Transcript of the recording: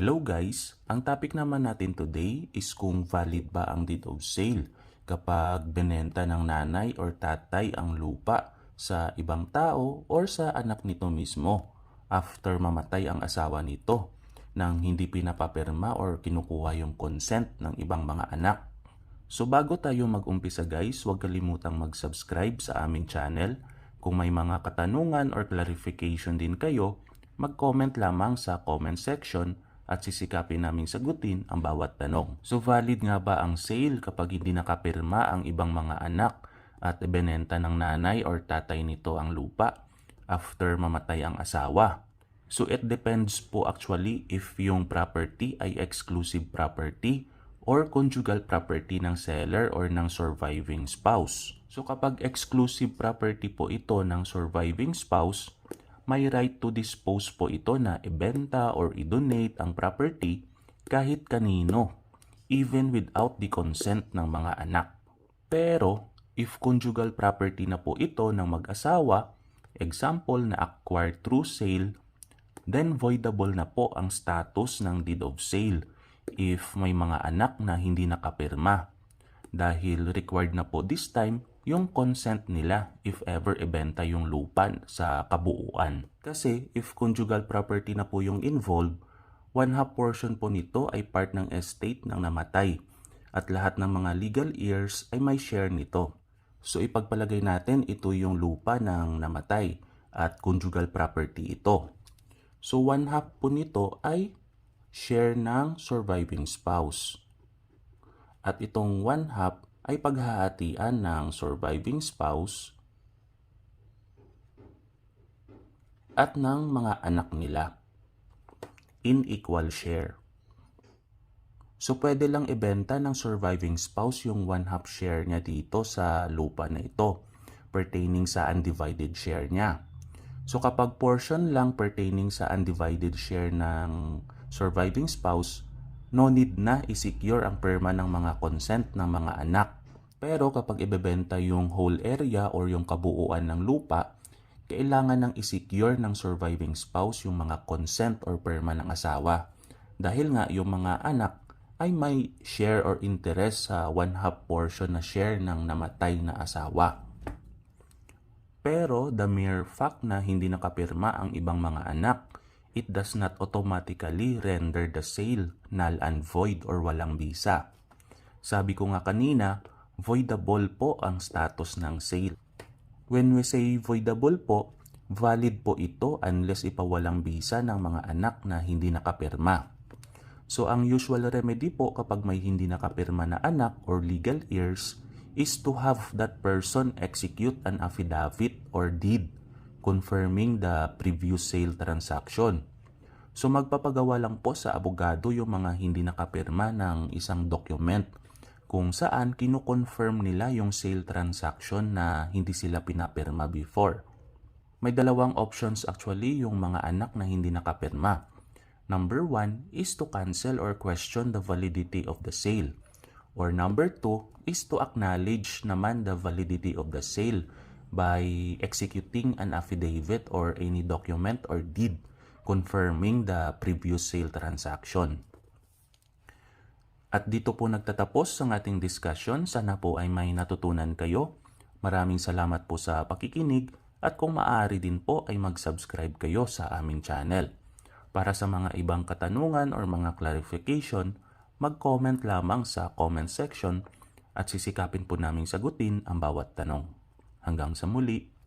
Hello guys! Ang topic naman natin today is kung valid ba ang deed of sale kapag benenta ng nanay or tatay ang lupa sa ibang tao or sa anak nito mismo after mamatay ang asawa nito nang hindi pinapapirma or kinukuha yung consent ng ibang mga anak. So bago tayo mag-umpisa guys, huwag kalimutang mag-subscribe sa aming channel. Kung may mga katanungan or clarification din kayo, mag-comment lamang sa comment section at sisikapin naming sagutin ang bawat tanong. So valid nga ba ang sale kapag hindi nakapirma ang ibang mga anak at ibinenta ng nanay or tatay nito ang lupa after mamatay ang asawa? So it depends po actually if yung property ay exclusive property or conjugal property ng seller or ng surviving spouse. So kapag exclusive property po ito ng surviving spouse, may right to dispose po ito na ibenta or i-donate ang property kahit kanino, even without the consent ng mga anak. Pero if conjugal property na po ito ng mag-asawa, example na acquired through sale, then voidable na po ang status ng deed of sale if may mga anak na hindi nakapirma. Dahil required na po this time yung consent nila if ever ibenta yung lupa sa kabuuan. Kasi if conjugal property na po yung involved, one half portion po nito ay part ng estate ng namatay at lahat ng mga legal heirs ay may share nito. So ipagpalagay natin ito yung lupa ng namatay at conjugal property ito. So one half po nito ay share ng surviving spouse. At itong one half ay paghahatian ng surviving spouse at ng mga anak nila in equal share. So pwede lang ibenta ng surviving spouse yung one half share niya dito sa lupa na ito pertaining sa undivided share niya. So kapag portion lang pertaining sa undivided share ng surviving spouse, no need na i-secure ang perma ng mga consent ng mga anak. Pero kapag ibebenta yung whole area or yung kabuuan ng lupa, kailangan nang i-secure ng surviving spouse yung mga consent or perma ng asawa. Dahil nga yung mga anak ay may share or interest sa one half portion na share ng namatay na asawa. Pero the mere fact na hindi nakapirma ang ibang mga anak it does not automatically render the sale null and void or walang bisa. Sabi ko nga kanina, voidable po ang status ng sale. When we say voidable po, valid po ito unless ipawalang bisa ng mga anak na hindi nakapirma. So ang usual remedy po kapag may hindi nakapirma na anak or legal heirs is to have that person execute an affidavit or deed confirming the previous sale transaction. So magpapagawa lang po sa abogado yung mga hindi nakapirma ng isang document kung saan kino-confirm nila yung sale transaction na hindi sila pinapirma before. May dalawang options actually yung mga anak na hindi nakapirma. Number one is to cancel or question the validity of the sale. Or number two is to acknowledge naman the validity of the sale by executing an affidavit or any document or deed confirming the previous sale transaction. At dito po nagtatapos ang ating discussion. Sana po ay may natutunan kayo. Maraming salamat po sa pakikinig at kung maaari din po ay mag-subscribe kayo sa aming channel. Para sa mga ibang katanungan or mga clarification, mag-comment lamang sa comment section at sisikapin po naming sagutin ang bawat tanong. Hanggang sa muli.